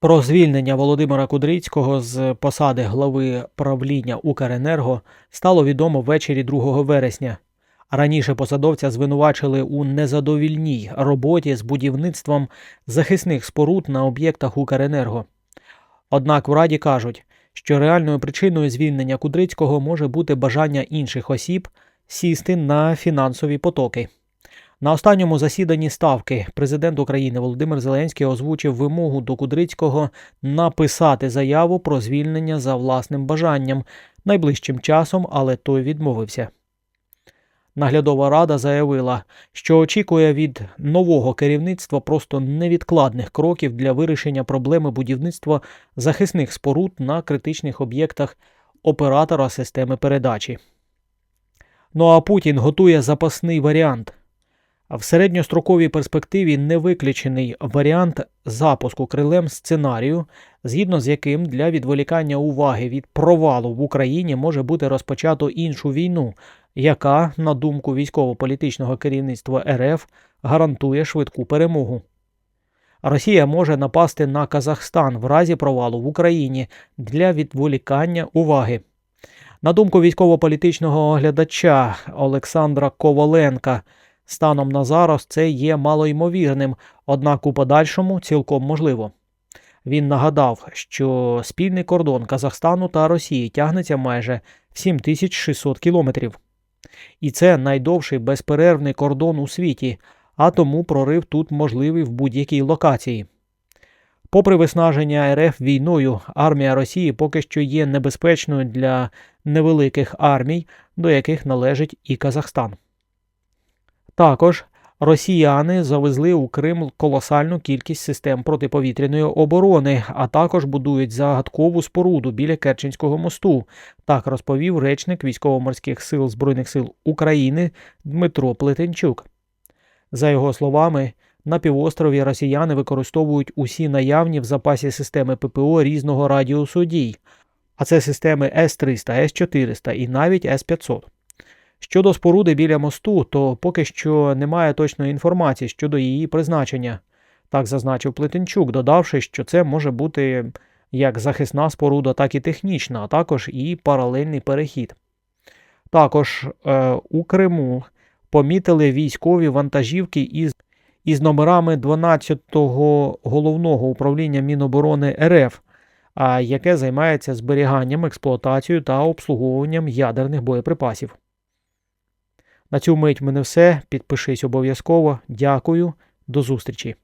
Про звільнення Володимира Кудрицького з посади глави правління Укренерго стало відомо ввечері 2 вересня. Раніше посадовця звинувачили у незадовільній роботі з будівництвом захисних споруд на об'єктах Укренерго. Однак в Раді кажуть, що реальною причиною звільнення Кудрицького може бути бажання інших осіб сісти на фінансові потоки. На останньому засіданні ставки президент України Володимир Зеленський озвучив вимогу до Кудрицького написати заяву про звільнення за власним бажанням найближчим часом, але той відмовився. Наглядова рада заявила, що очікує від нового керівництва просто невідкладних кроків для вирішення проблеми будівництва захисних споруд на критичних об'єктах оператора системи передачі. Ну а Путін готує запасний варіант. В середньостроковій перспективі не виключений варіант запуску крилем сценарію, згідно з яким для відволікання уваги від провалу в Україні може бути розпочато іншу війну, яка, на думку військово-політичного керівництва РФ, гарантує швидку перемогу. Росія може напасти на Казахстан в разі провалу в Україні для відволікання уваги. На думку військово-політичного оглядача Олександра Коваленка, станом на зараз це є малоймовірним, однак у подальшому цілком можливо. Він нагадав, що спільний кордон Казахстану та Росії тягнеться майже 7600 кілометрів. І це найдовший безперервний кордон у світі, а тому прорив тут можливий в будь-якій локації. Попри виснаження РФ війною, армія Росії поки що є небезпечною для невеликих армій, до яких належить і Казахстан. Також росіяни завезли у Крим колосальну кількість систем протиповітряної оборони, а також будують загадкову споруду біля Керченського мосту. Так розповів речник військово-морських сил Збройних сил України Дмитро Плетенчук. За його словами, на півострові росіяни використовують усі наявні в запасі системи ППО різного радіусу дій, а це системи С-300, С-400 і навіть С-500. Щодо споруди біля мосту, то поки що немає точної інформації щодо її призначення, так зазначив Плетенчук, додавши, що це може бути як захисна споруда, так і технічна, а також і паралельний перехід. Також е, у Криму помітили військові вантажівки із, із номерами 12-го головного управління Міноборони РФ, а яке займається зберіганням, експлуатацією та обслуговуванням ядерних боєприпасів. На цю мить мене все. Підпишись обов'язково. Дякую. До зустрічі.